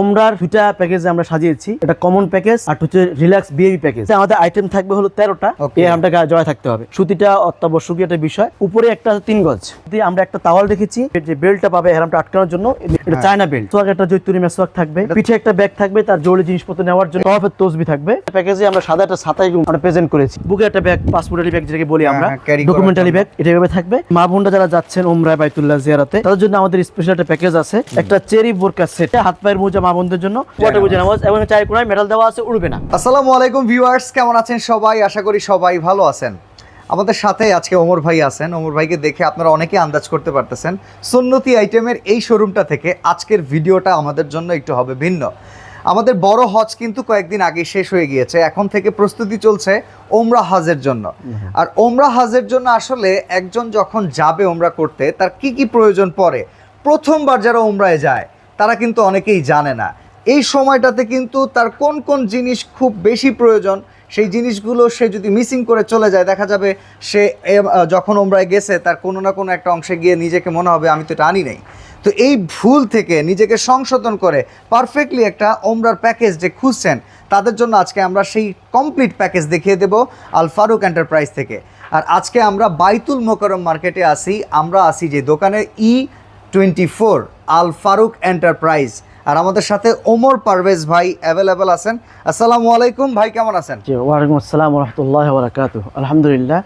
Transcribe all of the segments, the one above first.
ওমরার দুটা প্যাকেজে আমরা সাজিয়েছি। এটা কমন প্যাকেজ আর হচ্ছে রিল্যাক্স বিএবি প্যাকেজ আমাদের আইটেম থাকবে হলো তেরোটা. এই আমটা জড়ায় থাকতে হবে। সুতিটা অত্যাবশ্যকীয় একটা বিষয়। উপরে একটা তিন গজ। দিয়ে আমরা একটা তাওয়াল রেখেছি। যে বেল্টটা পাবে হেরামটা আটকানোর জন্য। এটা চায়না বেল্ট সোয়াগ একটা জৈতুরি মেসওয়াক থাকবে। পিঠে একটা ব্যাগ থাকবে। তার জরুরি জিনিসপত্র নেওয়ার জন্য। তরফের তসবি থাকবে। প্যাকেজে আমরা সাদা একটা সাতাই আমরা প্রেজেন্ট করেছি। বুকে একটা ব্যাগ পাসপোর্টারি ব্যাগ যেটাকে বলি আমরা। হ্যাঁ, করার ডকুমেন্টারি ব্যাগ এটা এভাবে থাকবে। মা বোনরা যারা যাচ্ছেন ওমরায় বাইতুল্লাহ জিয়ারাতে তাদের জন্য আমাদের স্পেশাল একটা প্যাকেজ আছে। একটা চেরি বোরকা সেট হাত পায়ের মোজা মা বোনদের জন্য নামাজ এবং চাই কোনায় মেডাল দেওয়া আছে, উড়বে না। আসসালামু আলাইকুম ভিউয়ার্স, কেমন আছেন সবাই? আশা করি সবাই ভালো আছেন। আমাদের সাথে আজকে ওমর ভাই আছেন। ওমর ভাইকে দেখে আপনারা অনেকেই আন্দাজ করতে পারতেছেন, সুন্নতি আইটেমের এই শোরুমটা থেকে আজকের ভিডিওটা আমাদের জন্য একটু হবে ভিন্ন। আমাদের বড় হজ কিন্তু কয়েকদিন আগে শেষ হয়ে গিয়েছে। এখন থেকে প্রস্তুতি চলছে ওমরা হাজের জন্য। আর ওমরা হাজের জন্য আসলে একজন যখন যাবে ওমরা করতে, তার কি কি প্রয়োজন পড়ে? প্রথমবার যারা ওমরায় যায় তারা কিন্তু অনেকেই জানে না। এই সময়টাতে কিন্তু তার কোন কোন জিনিস খুব বেশি প্রয়োজন, সেই জিনিসগুলো সে যদি মিসিং করে চলে যায়, দেখা যাবে সে যখন ওমরায় গেছে, তার কোনো না কোনো একটা অংশে গিয়ে নিজেকে মনে হবে, আমি তো এটা আনি নাই। তো এই ভুল থেকে নিজেকে সংশোধন করে পারফেক্টলি একটা ওমরার প্যাকেজ যে খুঁজছেন, তাদের জন্য আজকে আমরা সেই কমপ্লিট প্যাকেজ দেখিয়ে দেব আল ফারুক এন্টারপ্রাইজ থেকে। আর আজকে আমরা বাইতুল মোকরম মার্কেটে আসি আমরা আসি যে দোকানে E twenty four Al Faruk enterprise. আর আমাদের সাথে ওমর পারভেজ ভাই অ্যাভেলেবেল আছেন। আসসালামু আলাইকুম ভাই কেমন আছেন? জি ওয়ালাইকুম আসসালাম রহমতুল্লাহ বারাকাতু আলহামদুলিল্লাহ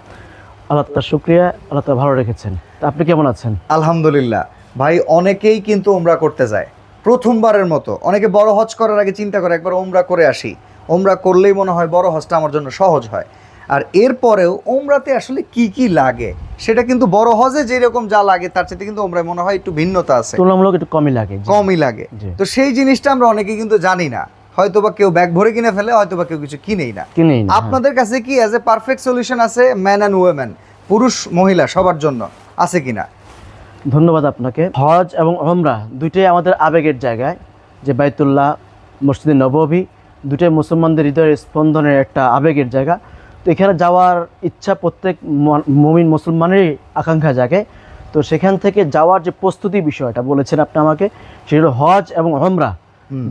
আল্লাহ তার শুক্রিয়া আল্লাহ তালা ভালো রেখেছেন। তা আপনি কেমন আছেন? আলহামদুলিল্লাহ। ভাই অনেকেই কিন্তু ওমরা করতে যায়। প্রথমবারের মতো। অনেকে বড় হজ করার আগে চিন্তা করে একবার ওমরা করে আসি। ওমরা করলেই মনে হয় বড় হজটা আমার জন্য সহজ হয়। আর এরপরেও ওমরাতে আসলে কি কি লাগে? সেটা কিন্তু বড় হজে যেরকম যা লাগে তার সাথে কিন্তু ওমরায় মনে হয় একটু ভিন্নতা আছে। তুলনামূলক একটু কমই লাগে কমই লাগে। তো সেই জিনিসটা আমরা অনেকে কিন্তু জানি না। হয়তো বা কেউ ব্যাগ ভরে কিনে ফেলে হয়তো বা কেউ কিছু কিনেই না। কিনেই না, হ্যাঁ। আপনাদের কাছে কি অ্যাজ এ পারফেক্ট সলিউশন আছে ম্যান অ্যান্ড ওয়েমেন পুরুষ মহিলা সবার জন্য আছে কিনা? ধন্যবাদ আপনাকে। হজ এবং ওমরা দুইটাই আমাদের আবেগের জায়গায়। যে বাইতুল্লাহ মসজিদে নববী দুটাই মুসলমানদের হৃদয়ের স্পন্দনের একটা আবেগের জায়গা। তো এখানে যাওয়ার ইচ্ছা প্রত্যেক মমিন মুসলমানেরই আকাঙ্ক্ষা জাগে। তো সেখান থেকে যাওয়ার যে প্রস্তুতি বিষয়টা বলেছেন আপনি আমাকে সেটা হলো হজ এবং ওমরা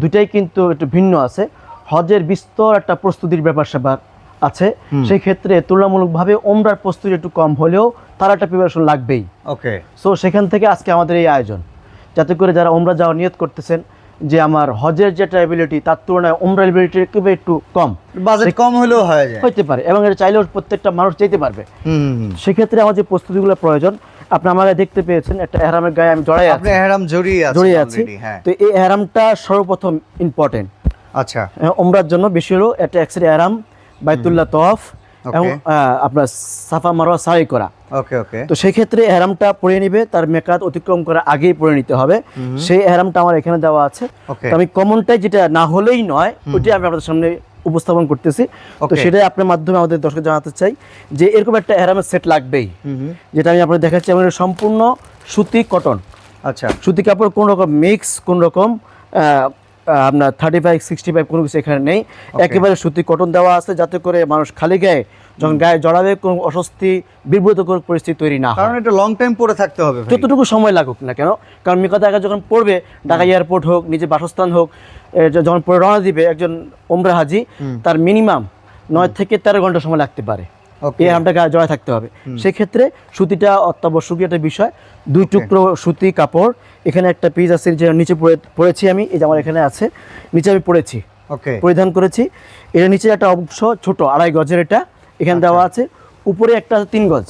দুটাই কিন্তু একটু ভিন্ন আছে। হজের বিস্তর একটা প্রস্তুতির ব্যাপার স্যাপার আছে। সেই ক্ষেত্রে তুলনামূলকভাবে ওমরার প্রস্তুতি একটু কম হলেও তার একটা প্রিপারেশন লাগবেই। ওকে সো সেখান থেকে আজকে আমাদের এই আয়োজন। যাতে করে যারা ওমরা যাওয়ার নিয়ত করতেছেন যে আমার হজের যেটা এবিলিটি তার তুলনায় ওমরা এবিলিটি একটু কম। বাজেট কম হলেও হয়ে যায়। হইতে পারে এবং এটা চাইলেও প্রত্যেকটা মানুষ চাইতে পারবে। সেক্ষেত্রে আমার যে প্রস্তুতিগুলো প্রয়োজন আপনি আমাকে দেখতে পেয়েছেন একটা এহরামের গায়ে আমি জড়াই আপনি আছি। হেরাম জড়িয়ে আছেন জড়িয়ে আছি। হ্যাঁ। তো এই এহরামটা সর্বপ্রথম ইম্পর্টেন্ট আচ্ছা। ওমরার জন্য বেশি হলো একটা এক্সের এহরাম বাইতুল্লাহ আহ, আপনার সাফা মারোয়া সাই করা। ওকে ওকে তো সেই ক্ষেত্রে এহরামটা পরে নিবে তার মেকাত অতিক্রম করার আগেই পরে নিতে হবে। সেই এহরামটা আমার এখানে দেওয়া আছে। তো আমি কমনটাই যেটা না হলেই নয় ওইটাই আমি আপনাদের সামনে উপস্থাপন করতেছি। তো সেটাই আপনার মাধ্যমে আমাদের দর্শক জানাতে চাই যে এরকম একটা এহরামের সেট লাগবেই। যেটা আমি আপনাদের দেখাচ্ছি আমার সম্পূর্ণ সুতি কটন আচ্ছা। সুতি কাপড় কোন রকম মিক্স কোন রকম আপনার থার্টি ফাইভ সিক্সটি ফাইভ কোনো কিছু এখানে নেই। একেবারে সুতি কটন দেওয়া আছে যাতে করে মানুষ খালি গায়ে যখন গায়ে জড়াবে কোনো অস্বস্তি বিব্রতকর পরিস্থিতি তৈরি না কারণ এটা লং টাইম পরে থাকতে হবে যতটুকু সময় লাগুক না কেন কারণ মিকা দেখা যখন পড়বে ঢাকা এয়ারপোর্ট হোক নিজের বাসস্থান হোক যখন পরে রওনা দিবে একজন ওমরা হাজি তার মিনিমাম নয় থেকে তেরো ঘণ্টা সময় লাগতে পারে. এই আমটা গায়ে জড়ায় থাকতে হবে। সেক্ষেত্রে সুতিটা অত্যাবশ্যকীয় একটা বিষয়। দুই টুকরো সুতি কাপড়। এখানে একটা পিস আছে যে নিচে পরেছি আমি এই যে আমার এখানে আছে। নিচে আমি পরেছি। ওকে পরিধান করেছি। এর নিচে একটা অংশ ছোট আড়াই গজের এটা। এখানে দেওয়া আছে। উপরে একটা তিন গজ।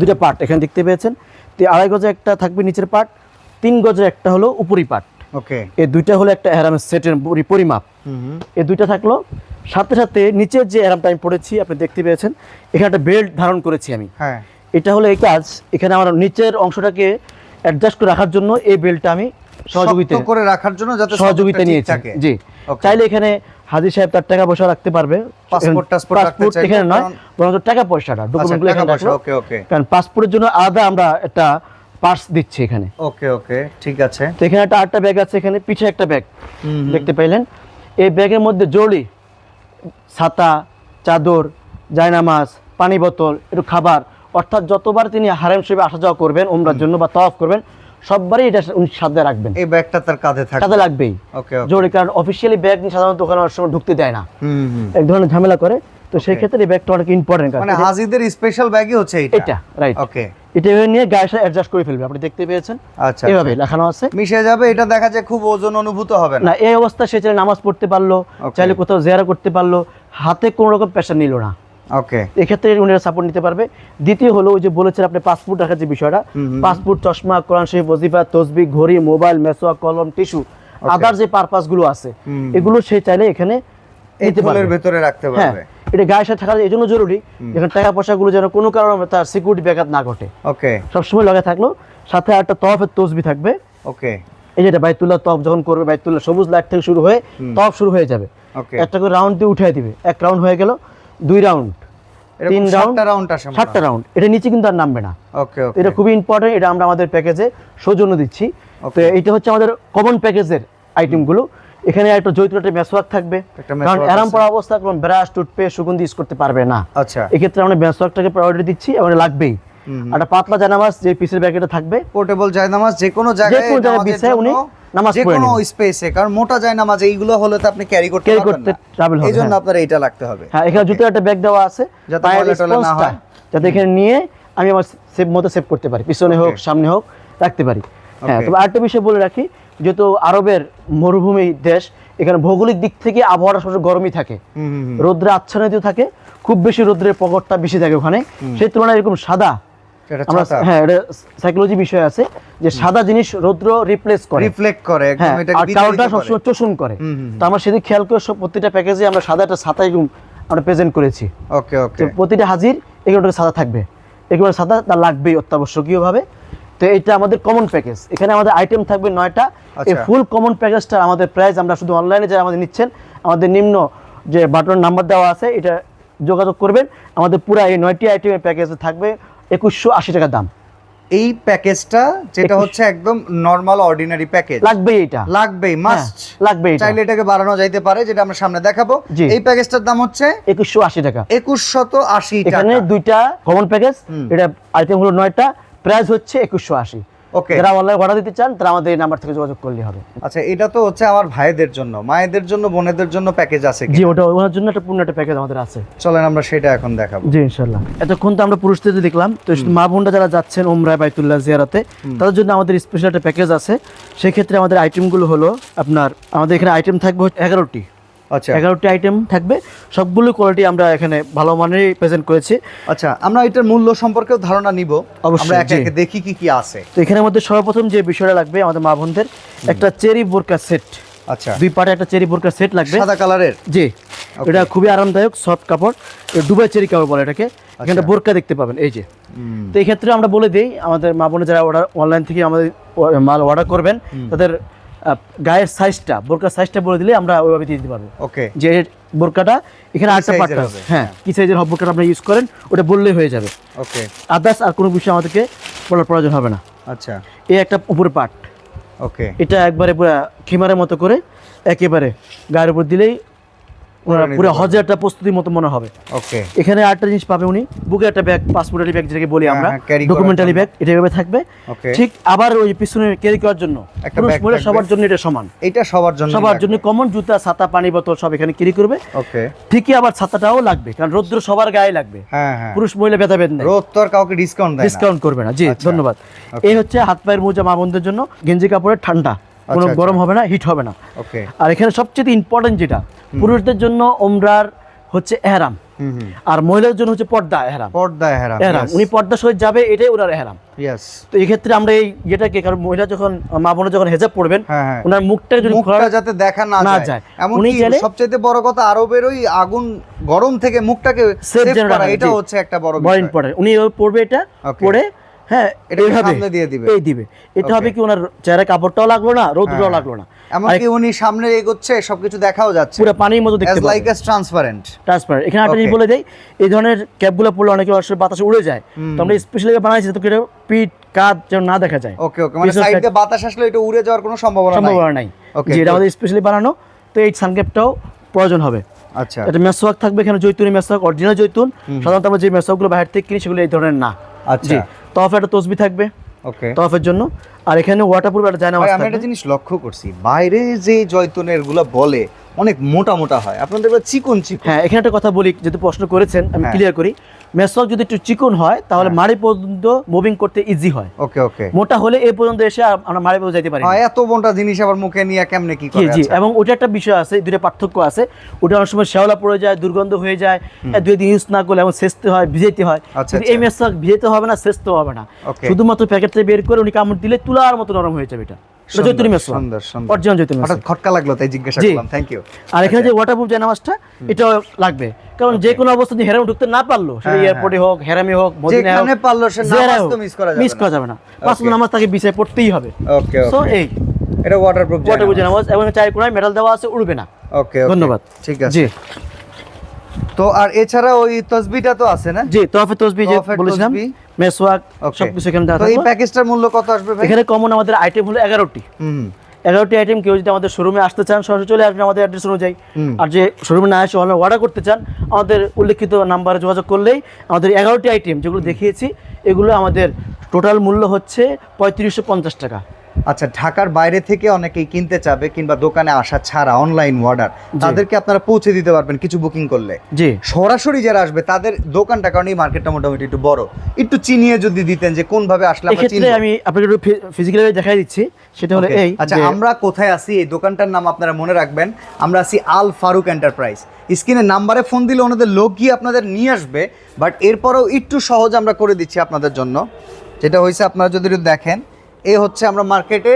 দুটো পার্ট এখানে দেখতে পেয়েছেন। তো আড়াই গজে একটা থাকবে নিচের পার্ট তিন গজের একটা হলো উপরি পার্ট ওকে এই দুইটা হলো একটা এরামের সেটের পরিমাপ। এই দুইটা থাকল। সাথে সাথে নিচের যে এরামটা আমি পড়েছি আপনি দেখতে পেয়েছেন এখানে একটা বেল্ট ধারণ করেছি আমি। হ্যাঁ। এটা হলো এই কাজ। এখানে আমার নিচের অংশটাকে অ্যাডজাস্ট করে রাখার জন্য এই বেল্টটা আমি সহযোগিতা করে রাখার জন্য যাতে সহযোগিতা নিয়েছি। থাকে। জি। চাইলে এখানে হাজির সাহেব তার টাকা পয়সা রাখতে পারবে। Passport টাসপোর্ট রাখতে পাসপোর্ট এখানে নয় বরং টাকা পয়সাটা ডকুমেন্টগুলো টাকা এখানে. কারণ পাসপোর্টের জন্য আলাদা আমরা একটা পার্স দিচ্ছি এখানে। ওকে ওকে ঠিক আছে। তো এখানে একটা আটটা ব্যাগ আছে এখানে পিছে একটা ব্যাগ। দেখতে পাইলেন? এই ব্যাগের মধ্যে জরুরি ছাতা চাদর জায়নামাজ পানি বোতল একটু খাবার অর্থাৎ যতবার তিনি হারেম শরীফে আসা যাওয়া করবেন ওমরার জন্য বা তওয়াফ করবেন সববারই এটা উনি সাথে রাখবেন। এই ব্যাগটা তার কাঁধে থাকে সাথে লাগবেই। ওকে জরুরি কারণ অফিসিয়ালি ব্যাগ নিয়ে সাধারণত ওখানে অনেক সময় ঢুকতে দেয় না। এক ধরনের ঝামেলা করে। তো সেই ক্ষেত্রে এই ব্যাগটা অনেক ইম্পর্টেন্ট মানে হাজিদের স্পেশাল ব্যাগই হচ্ছে এটা এটা রাইট ওকে এটা এভাবে নিয়ে গায়ের সাথে অ্যাডজাস্ট করে ফেলবে আপনি দেখতে পেয়েছেন? আচ্ছা এভাবে লেখানো আছে। মিশে যাবে এটা দেখা যায় খুব ওজন অনুভূত হবে না। এই অবস্থায় সে চাইলে নামাজ পড়তে পারল চাইলে কোথাও জেয়ারা করতে পারল হাতে কোনো রকম প্রেশার নিল না। ওকে এক্ষেত্রে উনারা সাপোর্ট নিতে পারবে। দ্বিতীয় হলো ওই যে বলেছেন আপনি পাসপোর্ট রাখার যে বিষয়টা। পাসপোর্ট চশমা কোরআন শরীফ ওজিফা তসবি ঘড়ি মোবাইল মেসোয়া কলম টিস্যু আদার যে পারপাসগুলো আছে এগুলো সে চাইলে এখানে এই ভেতরে রাখতে হ্যাঁ। পারবে। এটা গায়ের সাথে থাকা এই জন্য জরুরি যেখানে টাকা পয়সাগুলো যেন কোনো কারণে তার সিকিউরিটি ব্যাঘাত না ঘটে। ওকে সবসময় লগে থাকল সাথে একটা তফের তসবি থাকবে। ওকে এই যেটা বাইতুল্লাহ তফ যখন করবে বাইতুল্লাহ সবুজ লাইট থেকে শুরু হয়ে তফ শুরু হয়ে যাবে। একটা করে রাউন্ড দিয়ে উঠিয়ে দিবে। এক রাউন্ড হয়ে গেল দুই রাউন্ড তিন সাতটা রাউন্ড আসে সাতটা রাউন্ড এটা নিচে কিন্তু আর নামবে না। ওকে এটা খুবই ইম্পর্টেন্ট এটা আমরা আমাদের প্যাকেজে সৌজন্য দিচ্ছি। তো এটা হচ্ছে আমাদের কমন প্যাকেজের আইটেমগুলো এখানে একটা জৈতুন একটা মেসওয়াক থাকবে। কারণ আরাম পড়া অবস্থা কোনো ব্রাশ টুথপেস্ট সুগন্ধি ইউজ করতে পারবে না। আচ্ছা। এক্ষেত্রে আমরা মেসওয়াকটাকে প্রায়োরিটি দিচ্ছি এবং লাগবেই। একটা পাতলা জানামাজ যে পিসের প্যাকেটে থাকবে। পোর্টেবল জায়নামাজ যে কোনো জায়গায় যে কোনো জায়গায় বিছায় উনি নামাজ যে কোনো স্পেসে কারণ মোটা জায়নামাজ এইগুলো হলে তো আপনি ক্যারি করতে পারবেন করতে না। travel হবে, এই জন্য হ্যাঁ। আপনার এইটা লাগতে হবে। হ্যাঁ এখানে জুতোর একটা ব্যাগ দেওয়া আছে। যাতে ময়লা না হয়। যাতে এখানে নিয়ে আমি আমার সেভ মতো সেভ করতে পারি। পিছনে হোক সামনে হোক রাখতে পারি। হ্যাঁ তবে আরেকটা বিষয় বলে রাখি যেহেতু আরবের মরুভূমি দেশ এখানে ভৌগোলিক দিক থেকে আবহাওয়াটা সবসময় গরমই থাকে। রোদ্রে আচ্ছাদিত থাকে খুব বেশি রোদ্রের প্রকটটা বেশি থাকে ওখানে। সেই তুলনায় এরকম সাদা আমরা হ্যাঁ এটা সাইকোলজি বিষয় আছে যে সাদা জিনিস রৌদ্র রিপ্লেস করে। রিফ্লেক্ট করে একদম হ্যাঁ এটা আর কালোটা সবসময় চোষণ করে। তো আমরা সেদিক খেয়াল করে সব প্রতিটা প্যাকেজে আমরা সাদা একটা ছাতা এরকম আমরা প্রেজেন্ট করেছি। ওকে ওকে প্রতিটা হাজির এগুলো সাদা থাকবে। এগুলো সাদা তার লাগবেই অত্যাবশ্যকীয়ভাবে। তো এটা আমাদের কমন প্যাকেজ এখানে আমাদের আইটেম থাকবে নয়টা। এই। ফুল কমন প্যাকেজটা আমাদের প্রাইস আমরা শুধু অনলাইনে যারা আমাদের নিচ্ছেন আমাদের নিম্ন যে বাটন নাম্বার দেওয়া আছে এটা যোগাযোগ করবেন। আমাদের পুরো এই নয়টি আইটেমের প্যাকেজে থাকবে একুশশো আশি টাকা দাম। এই প্যাকেজটা যেটা হচ্ছে একদম নরমাল অর্ডিনারি প্যাকেজ লাগবেই এটা। লাগবেই মাস্ট হ্যাঁ, লাগবে এটা। চাইলে এটাকে বাড়ানো যাইতে পারে যেটা আমরা সামনে দেখাবো। এই প্যাকেজটার দাম হচ্ছে একুশশো আশি টাকা। একুশ শত আশি এখানে দুইটা কমন প্যাকেজ এটা আইটেম হলো নয়টা। প্রাইস হচ্ছে একুশশো আশি। ওকে যারা অনলাইন অর্ডার দিতে চান তারা আমাদের এই নাম্বার থেকে যোগাযোগ করলে হবে। আচ্ছা এটা তো হচ্ছে আমার ভাইদের জন্য। মায়েদের জন্য বোনেদের জন্য প্যাকেজ আছে জি ওটা ওনার জন্য একটা পূর্ণ একটা প্যাকেজ আমাদের আছে। চলেন আমরা সেটা এখন দেখাবো। জি ইনশাল্লাহ এতক্ষণ তো আমরা পুরুষদের দেখলাম তো মা বোনরা যারা যাচ্ছেন ওমরায় বাইতুল্লাহ জিয়ারাতে তাদের জন্য আমাদের স্পেশাল একটা প্যাকেজ আছে। সেক্ষেত্রে আমাদের আইটেমগুলো হলো আপনার আমাদের এখানে আইটেম থাকবে হচ্ছে এগারোটি। আচ্ছা। এগারোটি আইটেম থাকবে। সবগুলো কোয়ালিটি আমরা এখানে ভালো মানেরই প্রেজেন্ট করেছি। আচ্ছা আমরা এটার মূল্য সম্পর্কেও ধারণা নিব। অবশ্যই, একে দেখি কি কি আছে। তো এখানের মধ্যে সর্বপ্রথম যে বিষয়টা লাগবে আমাদের মা বোনদের একটা চেরি বোরকা সেট আচ্ছা। দুই পাটে একটা চেরি বোরকা সেট লাগবে। সাদা কালারের? জি। এটা খুবই আরামদায়ক সফট কাপড়। দুবাই চেরি কাপড় বলে এটাকে। এখানে আচ্ছা। বোরকা দেখতে পাবেন এই যে। তো এই ক্ষেত্রে আমরা বলে দিই আমাদের মা বোনে যারা অর্ডার অনলাইন থেকে আমাদের মাল অর্ডার করবেন তাদের গায়ের সাইজটা বোরকার সাইজটা বলে দিলে আমরা ওইভাবে দিয়ে দিতে পারব। ওকে যে বোরকাটা এখানে আটটা পার্ট হবে? হ্যাঁ কি সাইজের হবে বোরকাটা আপনারা ইউজ করেন ওটা বললেই হয়ে যাবে। ওকে আদার্স আর কোনো বিষয় আমাদেরকে বলার প্রয়োজন হবে না। আচ্ছা। এই একটা উপরে পার্ট ওকে এটা একবারে পুরো খিমারের মতো করে একেবারে গায়ের উপর দিলেই ওনারা পুরো মতো মনে হবে। ওকে। এখানে আরেকটা জিনিস পাবে উনি। বুকে একটা ব্যাগ পাসপোর্টারি ব্যাগ যেটাকে বলি হ্যাঁ, আমরা। ডকুমেন্টারি ব্যাগ এটা এভাবে থাকবে। ঠিক আবার ওই পিছনে ক্যারি করার জন্য। পুরুষ মহিলা সবার জন্য এটা সমান। এটা সবার জন্য সবার জন্য কমন জুতা ছাতা পানি বোতল সব এখানে ক্যারি করবে। ওকে। ঠিকই আবার ছাতাটাও লাগবে কারণ রৌদ্র সবার গায়ে লাগবে। হ্যাঁ হ্যাঁ। পুরুষ মহিলা ভেদাভেদ নেই। রোদ তো আর কাউকে ডিসকাউন্ট ডিসকাউন্ট করবে না। জি আচ্ছা। ধন্যবাদ। এই হচ্ছে হাত পায়ের মোজা মা বোনদের জন্য গেঞ্জি কাপড়ের ঠান্ডা। কোনো আচ্ছা। গরম হবে না হিট হবে না। ওকে আর এখানে সবচেয়ে ইম্পর্টেন্ট যেটা পুরুষদের জন্য ওমরার হচ্ছে এহরাম। আর মহিলাদের জন্য হচ্ছে পর্দা এহরাম। পর্দা হেরা এহরাম। উনি পর্দা সহিত যাবে এটাই ওনার এহরাম। তো এই ক্ষেত্রে আমরা এই যেটাকে কারণ মহিলা যখন মা বোনের যখন হেজাব পড়বেন হ্যাঁ হ্যাঁ। ওনার মুখটা যদি মুখটা যাতে দেখা না না যায়। উনি চাইলে- সবচেয়ে বড় কথা আরবের ওই আগুন গরম থেকে মুখটাকে সেভ করা এটা হচ্ছে একটা বড় বড় ইম্পর্টেন্ট উনি পড়বে এটা. পড়ে হ্যাঁ এইভাবে। সামনে দিয়ে দিবে। এই দিবে। এটা হবে কি ওনার চেহারা কাপড়টাও লাগল না হ্যাঁ। লাগল না? এমনকি উনি সামনে এগোচ্ছে সবকিছু দেখাও যাচ্ছে। পুরো পানির মতো দেখতে লাইক ট্রান্সপারেন্ট ট্রান্সপারেন্ট এখানে একটা জিনিস বলে দেই এই ধরনের ক্যাপগুলো পড়লে অনেকে বাতাসে উড়ে যায়। তো আমরা স্পেশালি বানাইছি তো এটা পিঠ কাঁধ যেন না দেখা যায়। ওকে ওকে মানে সাইড দিয়ে বাতাস আসলে এটা উড়ে যাওয়ার কোনো সম্ভাবনা নাই। সম্ভাবনা নাই। যে এটা আমাদের স্পেশালি বানানো তো এই সানক্যাপটাও প্রয়োজন হবে। আচ্ছা। এটা মেসওয়াক থাকবে এখানে জৈতুনি মেসওয়াক অরিজিনাল জৈতুন। সাধারণত আমরা যে মেসওয়াকগুলো বাইরে থেকে কিনি সেগুলো এই ধরনের না। আচ্ছা। তফ একটা তসবি থাকবে ওকে তফের জন্য। আর এখানে ওয়াটারপ্রুফ একটা জায়নামাজ আমি একটা জিনিস লক্ষ্য করছি। বাইরে যে জয়তুনেরগুলো বলে অনেক মোটা মোটা হয়। আপনাদের চিকন চিকন হ্যাঁ এখানে একটা কথা বলি যেহেতু প্রশ্ন করেছেন আমি। ক্লিয়ার করি। মেসওয়াক যদি একটু চিকন হয় তাহলে হ্যাঁ। মাড়ি পর্যন্ত মুভিং করতে ইজি হয়। ওকে ওকে। মোটা হলে এই পর্যন্ত এসে আমরা মাড়ি পর্যন্ত যেতে পারি না। এত মোটা জিনিস আবার মুখে নিয়ে কেমনে কি করে? জি আচ্ছা। এবং ওটা একটা বিষয় আছে দুটো পার্থক্য আছে। ওটা অনেক সময় শ্যাওলা পড়ে যায় দুর্গন্ধ হয়ে যায় দুই দিন ইউজ না করলে এমন সেচতে হয় ভিজাইতে হয়। আচ্ছা, কিন্তু এই আচ্ছা। মেসওয়াক ভিজাইতে হবে না সেচতে হবে না। শুধুমাত্র প্যাকেট থেকে বের করে উনি কামড় দিলে তুলার মতো নরম হয়ে যাবে এটা। জৈতুনি মেসওয়াক সুন্দর সুন্দর। অরিজিনাল জৈতুনি হঠাৎ খটকা লাগল তাই জিজ্ঞাসা করলাম থ্যাংক ইউ আর এখানে যে ওয়াটারপ্রুফ জায়নামাজটা এটাও লাগবে। কারণ যে কোনো অবস্থাতে হেরাম ঢুকতে না পারল সেটা হ্যাঁ, এয়ারপোর্টে হোক হেরামি হোক মদিনায় যেখানে পারল সে নামাজ তো miss করা যাবে মিস করা যাবে না। পাঁচ নামাজ তাকে বিছায় পড়তেই হবে। ওকে সো এই। এটা ওয়াটারপ্রুফ ওয়াটারপ্রুফ জায়নামাজ এবং দেওয়া আছে উড়বে না। ওকে ধন্যবাদ। ঠিক আছে। জি। তো আর এছাড়া ওই তসবিটা তো আছে না? জি তোয়াফে তসবি যে বলেছিলাম। মেসওয়াক. সবকিছু এখানে দেওয়া এই প্যাকেজটার মূল্য কত আসবে এখানে কমন আমাদের আইটেম হলো এগারোটি। হুম এগারোটি আইটেম কেউ যদি আমাদের শোরুমে আসতে চান সরাসরি চলে আসবেন আমাদের অ্যাড্রেস অনুযায়ী। আর যে শোরুমে না এসে অনলাইন অর্ডার করতে চান আমাদের উল্লেখিত নাম্বারে যোগাযোগ করলেই আমাদের এগারোটি আইটেম যেগুলো দেখিয়েছি এগুলো আমাদের টোটাল মূল্য হচ্ছে পঁয়ত্রিশশো পঞ্চাশ টাকা। আচ্ছা ঢাকার বাইরে থেকে অনেকেই কিনতে চাবে কিংবা দোকানে আসা ছাড়া অনলাইন অর্ডার তাদেরকে আপনারা পৌঁছে দিতে পারবেন কিছু বুকিং করলে। জি। সরাসরি যারা আসবে তাদের দোকানটা কারণ এই মার্কেটটা মোটামুটি একটু বড়। একটু চিনিয়ে যদি দিতেন যে কোন ভাবে আসলে আমরা আমি আপনাকে একটু ফিজিক্যালি দেখাই দিচ্ছি। সেটা হলো এই আচ্ছা আমরা কোথায় আছি? এই দোকানটার নাম আপনারা মনে রাখবেন। আমরা আছি আল ফারুক এন্টারপ্রাইজ স্ক্রিনে নাম্বারে ফোন দিলে ওনাদের লোক গিয়ে আপনাদের নিয়ে আসবে বাট এরপরেও একটু সহজ আমরা করে দিচ্ছি আপনাদের জন্য। যেটা হয়েছে আপনারা যদি দেখেন এই হচ্ছে আমরা মার্কেটে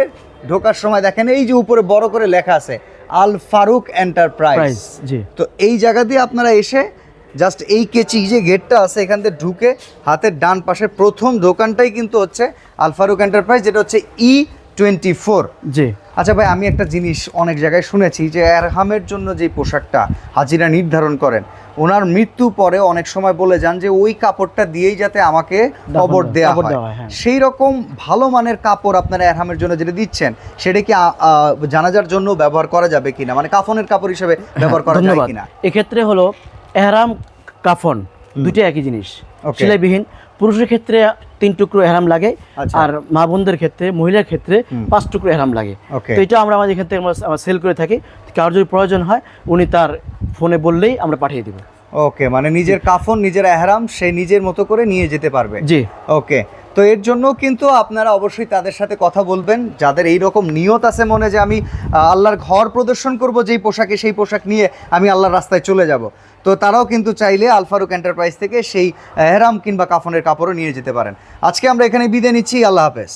ঢোকার সময় দেখেন এই যে উপরে বড় করে লেখা আছে আল ফারুক এন্টারপ্রাইজ জি। তো এই জায়গা দিয়ে আপনারা এসে জাস্ট এই কেচি যে গেটটা আছে এখান থেকে ঢুকে হাতের ডান পাশের প্রথম দোকানটাই কিন্তু হচ্ছে আল ফারুক এন্টারপ্রাইজ যেটা হচ্ছে ই টোয়েন্টি ফোর জি। আচ্ছা ভাই আমি একটা জিনিস অনেক জায়গায় শুনেছি যে এরহামের জন্য যে পোশাকটা হাজিরা নির্ধারণ করেন ওনার মৃত্যু পরে অনেক সময় বলে যান যে ওই কাপড়টা দিয়েই যাতে আমাকে কবর দেওয়া- হয় হ্যাঁ। সেই রকম ভালো মানের কাপড় আপনারা এরহামের জন্য যেটা দিচ্ছেন সেটা কি জানাজার জন্য ব্যবহার করা যাবে কিনা? মানে কাফনের কাপড় হিসেবে ব্যবহার করা যাবে কিনা? এক্ষেত্রে হলো এহরাম কাফন দুটো একই জিনিস. সেলাইবিহীন পুরুষের ক্ষেত্রে তিন টুকরো এহরাম লাগে আচ্ছা। আর মা বোনদের ক্ষেত্রে মহিলার ক্ষেত্রে পাঁচ টুকরো এহরাম লাগে. তো এটা আমরা আমাদের এখান থেকে আমরা সেল করে থাকি। কারোর যদি প্রয়োজন হয় উনি তার ফোনে বললেই আমরা পাঠিয়ে দিব। ওকে মানে নিজের কাফন নিজের এহরাম সে নিজের মতো করে নিয়ে যেতে পারবে। জি। ওকে তো এর জন্য কিন্তু আপনারা অবশ্যই তাদের সাথে কথা বলবেন। যাদের এই রকম নিয়ত আছে মনে যে আমি আল্লাহর ঘর প্রদর্শন করব যেই পোশাকে সেই পোশাক নিয়ে আমি আল্লাহর রাস্তায় চলে যাব। তো তারাও কিন্তু চাইলে আলফারুক এন্টারপ্রাইজ থেকে সেই এহরাম কিংবা কাফনের কাপড়ও নিয়ে যেতে পারেন। আজকে আমরা এখানে বিদায় নিচ্ছি, আল্লাহ হাফেজ।